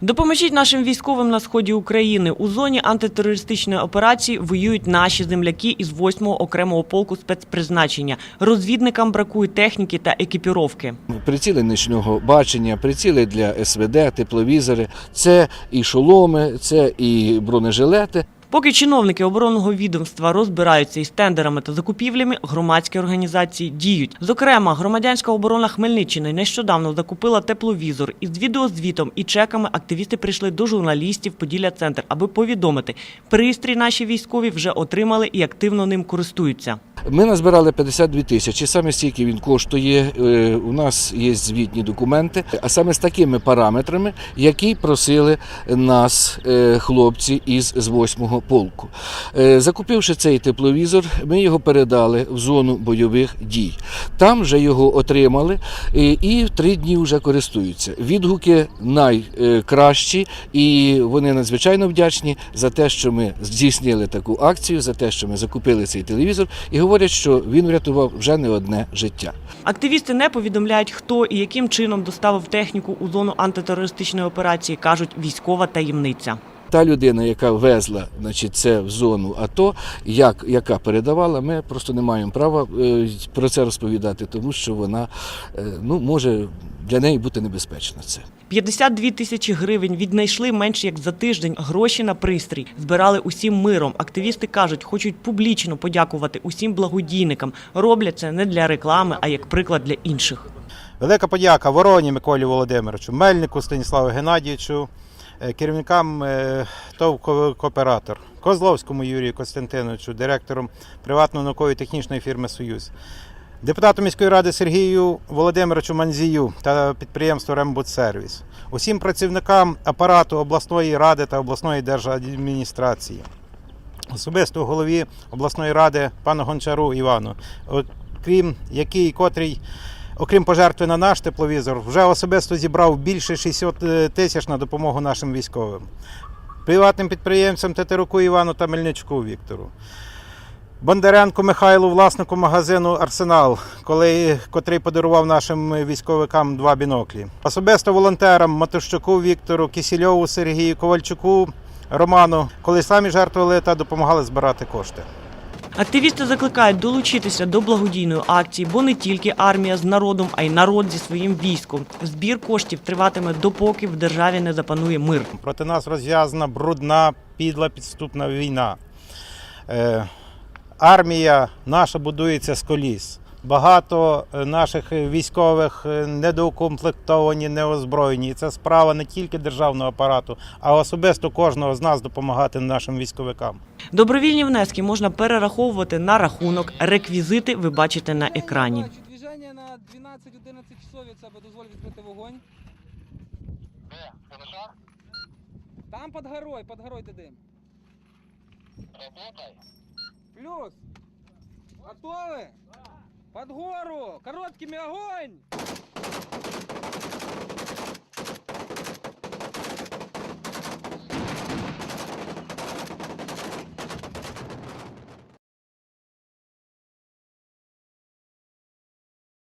Допоможіть нашим військовим на сході України. У зоні антитерористичної операції воюють наші земляки із 8-го окремого полку спецпризначення. Розвідникам бракує техніки та екіпіровки. Приціли нічного бачення, приціли для СВД, тепловізори, це і шоломи, це і бронежилети. Поки чиновники оборонного відомства розбираються із тендерами та закупівлями, громадські організації діють. Зокрема, громадянська оборона Хмельниччини нещодавно закупила тепловізор. Із відеозвітом і чеками активісти прийшли до журналістів Поділля Центр, аби повідомити, пристрій наші військові вже отримали і активно ним користуються. Ми назбирали 52 тисячі. Саме стільки він коштує. Е, У нас є звітні документи, а саме з такими параметрами, які просили нас е, хлопці із з 8-го полку. Е, Закупивши цей тепловізор, ми його передали в зону бойових дій. Там вже його отримали і, три дні вже користуються. Відгуки найкращі, і вони надзвичайно вдячні за те, що ми здійснили таку акцію, за те, що ми закупили цей телевізор, і говорять, що він врятував вже не одне життя. Активісти не повідомляють, хто і яким чином доставив техніку у зону антитерористичної операції, кажуть військова таємниця. Та людина, яка везла значить, це в зону АТО, як, яка передавала, ми просто не маємо права е, про це розповідати, тому що вона е, ну, може для неї бути небезпечно це. 52 тисячі гривень віднайшли менш як за тиждень. Гроші на пристрій збирали усім миром. Активісти кажуть, хочуть публічно подякувати усім благодійникам. Роблять це не для реклами, а як приклад для інших. Велика подяка Вороні Миколі Володимировичу, Мельнику Станіславу Геннадійовичу, керівникам е, ТОВ «Ко- Кооператор, Козловському Юрію Костянтиновичу, директором приватно-наукової технічної фірми Союз, депутату міської ради Сергію Володимировичу Манзію та підприємству Рембудсервіс, усім працівникам апарату обласної ради та обласної держадміністрації, особисто голові обласної ради пану Гончару Івану, окрім який котрий окрім пожертви на наш тепловізор, вже особисто зібрав більше 60 тисяч на допомогу нашим військовим, приватним підприємцям Тетеруку Івану та Мельничуку Віктору. Бондаренку Михайлу, власнику магазину Арсенал, коли, котрий подарував нашим військовикам два біноклі. Особисто волонтерам Матущуку Віктору, Кисільову Сергію, Ковальчуку Роману, коли самі жертвували та допомагали збирати кошти. Активісти закликають долучитися до благодійної акції, бо не тільки армія з народом, а й народ зі своїм військом. Збір коштів триватиме допоки в державі не запанує мир. Проти нас розв'язана брудна, підла, підступна війна. Е, армія наша будується з коліс. Багато е, наших військових е, недоукомплектовані, неозброєні. І це справа не тільки державного апарату, а особисто кожного з нас допомагати нашим військовикам. Добровільні внески можна перераховувати на рахунок. Реквізити ви бачите на екрані. Бачу, Движення на 12-11 часов від себе дозволь відкрити вогонь. Там під горой, під горой ти дим. Плюс. Готовы? Под гору! Короткими огонь!